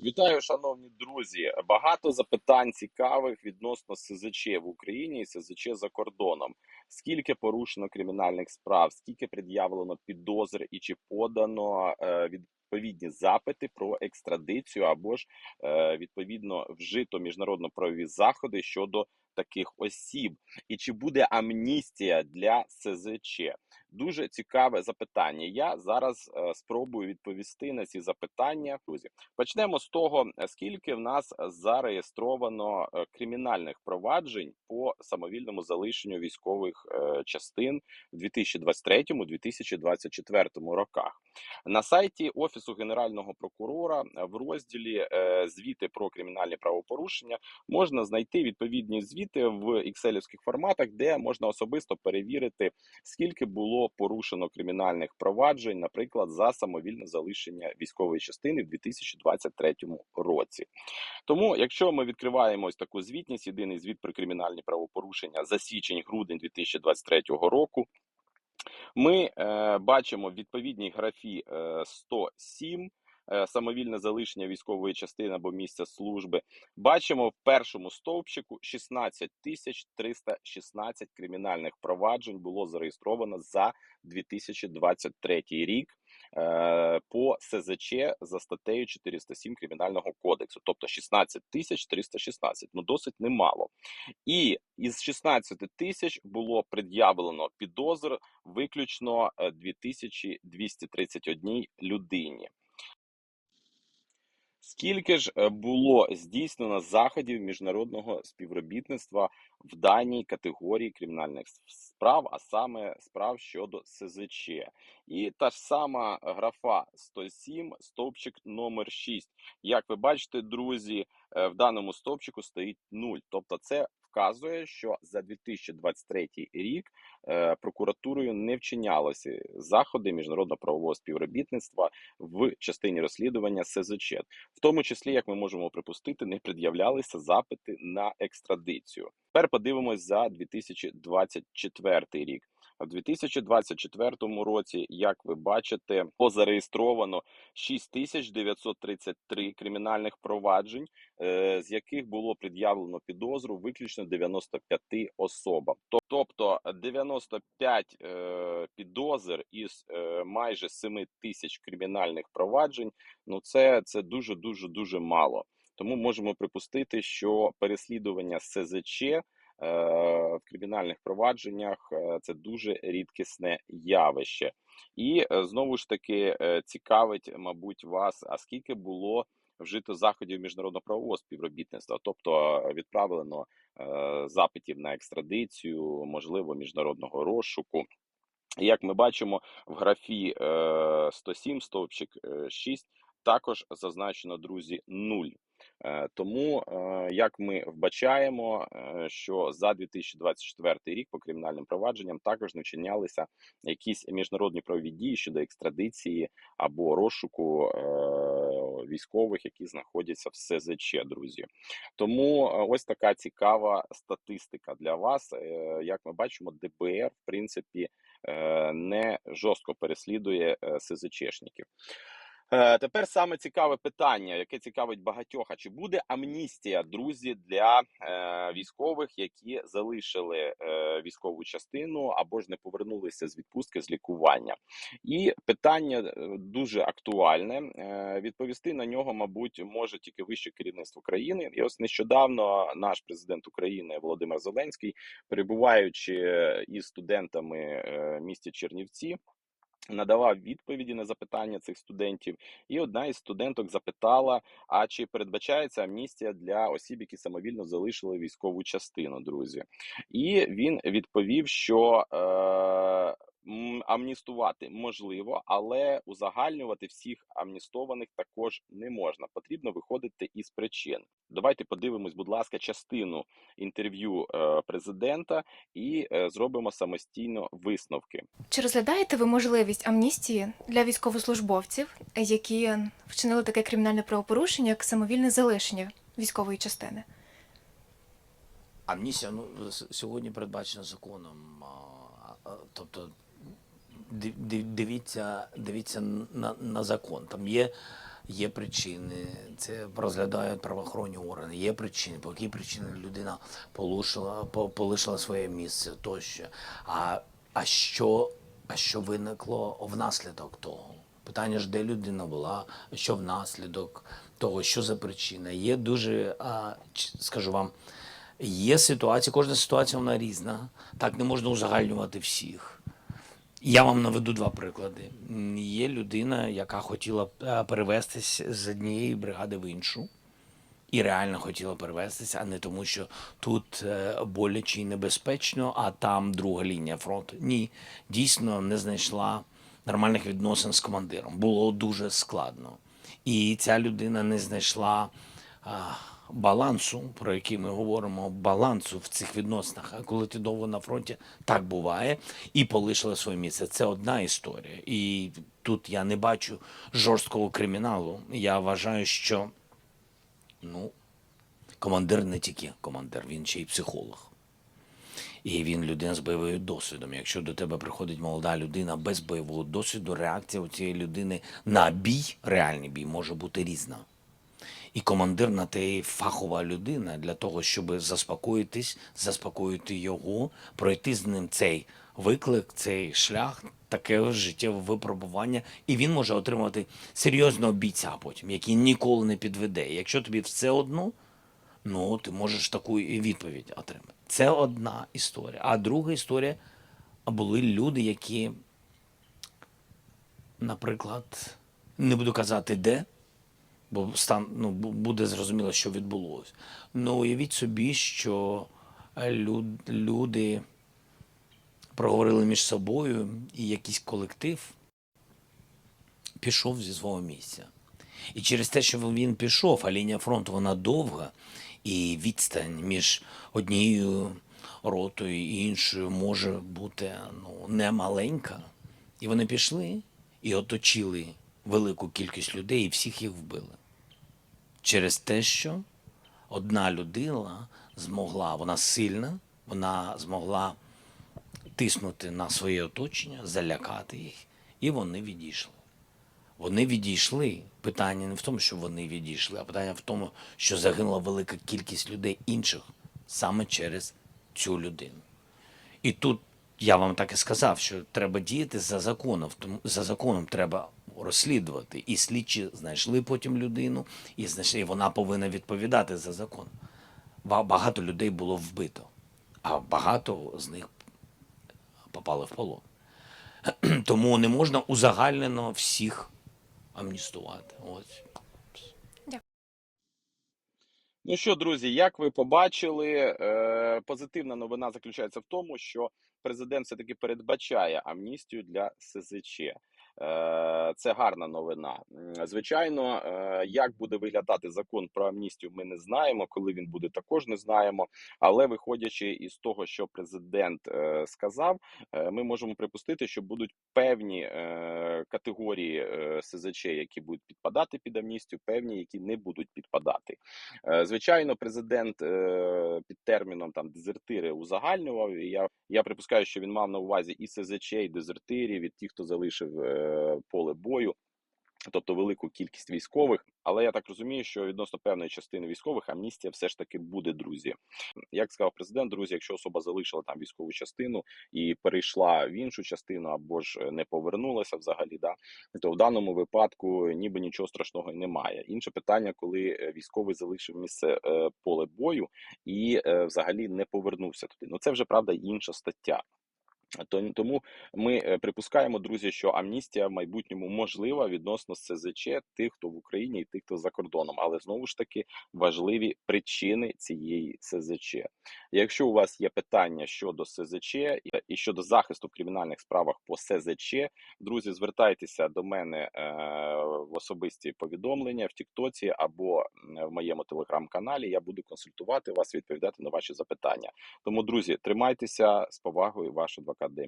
Вітаю, шановні друзі. Багато запитань цікавих відносно СЗЧ в Україні і СЗЧ за кордоном. Скільки порушено кримінальних справ, скільки пред'явлено підозр і чи подано е, відповідні запити про екстрадицію або ж е, відповідно вжито міжнародно-правові заходи щодо таких осіб, і чи буде амністія для СЗЧ? Дуже цікаве запитання. Я зараз е, спробую відповісти на ці запитання. Друзі, почнемо з того, е, скільки в нас зареєстровано е, кримінальних проваджень по самовільному залишенню військових частин в 2023-2024 роках. На сайті Офісу Генерального прокурора в розділі звіти про кримінальні правопорушення можна знайти відповідні звіти в екселівських форматах, де можна особисто перевірити, скільки було порушено кримінальних проваджень, наприклад, за самовільне залишення військової частини в 2023 році. Тому, якщо ми відкриваємо ось таку звітність, єдиний звіт про кримінальні правопорушення за січень-грудень 2023 року. Ми е, бачимо відповідній графі е, 107 е, самовільне залишення військової частини або місця служби. Бачимо в першому стовпчику 16 тисяч 316 кримінальних проваджень було зареєстровано за 2023 рік е, по СЗЧ за статтею 407 кримінального кодексу, тобто 16 тисяч 316, ну досить немало. І із 16 тисяч було пред'явлено підозр виключно е, 2231 людині. Скільки ж е, було здійснено заходів міжнародного співробітництва в даній категорії кримінальних справ, а саме справ щодо СЗЧ? І та ж сама графа 107, стовпчик номер 6. Як ви бачите, друзі, е, в даному стовпчику стоїть 0. Тобто, це вказує, що за 2023 рік е, прокуратурою не вчинялися заходи міжнародно-правового співробітництва в частині розслідування СЗЧ. В тому числі, як ми можемо припустити, не пред'являлися запити на екстрадицію. Тепер подивимось за 2024 рік. У 2024 році, як ви бачите, позареєстровано 6933 кримінальних проваджень, е, з яких було пред'явлено підозру виключно 95 особам. Тобто 95 е, підозр із е, майже 7 тисяч кримінальних проваджень. Ну це, це дуже дуже дуже мало. Тому можемо припустити, що переслідування СЗЧ в кримінальних провадженнях е, це дуже рідкісне явище. І е, знову ж таки е, цікавить, мабуть, вас, а скільки було вжито заходів міжнародно-правового співробітництва, тобто е, відправлено е, запитів на екстрадицію, можливо, міжнародного розшуку. Як ми бачимо, в графі е, 107, стовпчик е, 6, також зазначено, друзі, 0. Е, Тому, е, як ми вбачаємо, е, що за 2024 рік по кримінальним провадженням також не вчинялися якісь міжнародні правові дії щодо екстрадиції або розшуку військових, які знаходяться в СЗЧ, друзі. Тому ось така цікава статистика для вас. Як ми бачимо, ДБР в принципі не жорстко переслідує СЗЧшників. Е, Тепер саме цікаве питання, яке цікавить багатьох: а чи буде амністія, друзі, для е, військових, які залишили е, військову частину або ж не повернулися з відпустки з лікування? І питання е, дуже актуальне. Е, Відповісти на нього, мабуть, може тільки вище керівництво країни. І ось нещодавно наш президент України Володимир Зеленський, перебуваючи із студентами е, місті Чернівці. Надавав відповіді на запитання цих студентів, і одна із студенток запитала: а чи передбачається амністія для осіб, які самовільно залишили військову частину, друзі? І він відповів, що е, амністувати можливо, але узагальнювати всіх амністованих також не можна. Потрібно виходити із причин. Давайте подивимось, будь ласка, частину інтерв'ю е, президента і е, зробимо самостійно висновки. Чи розглядаєте ви можливість амністії для військовослужбовців, які вчинили таке кримінальне правопорушення, як самовільне залишення військової частини? Амністія ну, сьогодні передбачена законом. Тобто дивіться, дивіться на, на закон. Там є Є причини, це розглядають правоохоронні органи. Є причини, по якій причині людина полишила, по- полишила своє місце тощо. А, а, що, а що виникло внаслідок того? Питання ж, де людина була, що внаслідок того, що за причина. Є дуже, а, скажу вам, є ситуація, кожна ситуація вона різна. Так не можна узагальнювати всіх. Я вам наведу два приклади. Є людина, яка хотіла е, перевестись з однієї бригади в іншу, і реально хотіла перевестися, а не тому, що тут е, боляче і небезпечно, а там друга лінія фронту. Ні, дійсно не знайшла нормальних відносин з командиром. Було дуже складно. І ця людина не знайшла балансу, про який ми говоримо, балансу в цих відносинах. А коли ти довго на фронті, так буває, і полишила своє місце. Це одна історія. І тут я не бачу жорсткого криміналу. Я вважаю, що ну, командир не тільки командир, він ще й психолог. І він людина з бойовим досвідом. Якщо до тебе приходить молода людина без бойового досвіду, реакція у цієї людини на бій, реальний бій, може бути різна. І командир на те і фахова людина для того, щоб заспокоїтись, заспокоїти його, пройти з ним цей виклик, цей шлях, таке життєве випробування, і він може отримати серйозного бійця потім, який ніколи не підведе. Якщо тобі все одно, ну ти можеш таку і відповідь отримати. Це одна історія. А друга історія були люди, які, наприклад, не буду казати де, бо стан ну, буде зрозуміло, що відбулося. Ну, уявіть собі, що е, люд, люди проговорили між собою, і якийсь колектив пішов зі свого місця. І через те, що він пішов, а лінія фронту вона довга, і відстань між однією ротою і іншою може бути ну, не маленька. І вони пішли і оточили велику кількість людей, і всіх їх вбили. Через те, що одна людина змогла, вона сильна, вона змогла тиснути на своє оточення, залякати їх, і вони відійшли. Вони відійшли. Питання не в тому, що вони відійшли, а питання в тому, що загинула велика кількість людей інших саме через цю людину. І тут я вам так і сказав, що треба діяти за законом. За законом треба розслідувати. І слідчі знайшли потім людину, і знайшли, і вона повинна відповідати за закон. Багато людей було вбито, а багато з них попали в полон. Тому не можна узагальнено всіх амністувати. Ось. Ну що, друзі, як ви побачили, е, позитивна новина заключається в тому, що президент все таки передбачає амністію для СЗЧ. Е, Це гарна новина. Звичайно, е, як буде виглядати закон про амністію, ми не знаємо. Коли він буде, також не знаємо. Але виходячи із того, що президент е, сказав, ми можемо припустити, що будуть певні категорії СЗЧ, які будуть підпадати під амністію, певні, які не будуть підпадати. Звичайно, президент під терміном там дезертири узагальнював. І я, я припускаю, що він мав на увазі і СЗЧ, і дезертирів, і ті, хто залишив поле бою. Тобто велику кількість військових, але я так розумію, що відносно певної частини військових амністія все ж таки буде, друзі. Як сказав президент, друзі, якщо особа залишила там військову частину і перейшла в іншу частину або ж е, не повернулася взагалі, да то в даному випадку ніби нічого страшного немає. Інше питання, коли е, військовий залишив місце е, поле бою і взагалі не повернувся туди. Ну це вже правда інша стаття. То- Тому ми е, припускаємо, друзі, що амністія в майбутньому можлива відносно СЗЧ тих, хто в Україні і тих, хто за кордоном. Але знову ж таки важливі причини цієї СЗЧ. Якщо у вас є питання щодо СЗЧ і- і щодо захисту в кримінальних справах по СЗЧ, друзі, звертайтеся до мене е, в особисті повідомлення в Тіктоці або в моєму телеграм-каналі. Я буду консультувати вас, відповідати на ваші запитання. Тому, друзі, тримайтеся з повагою, ваш адвокат cadde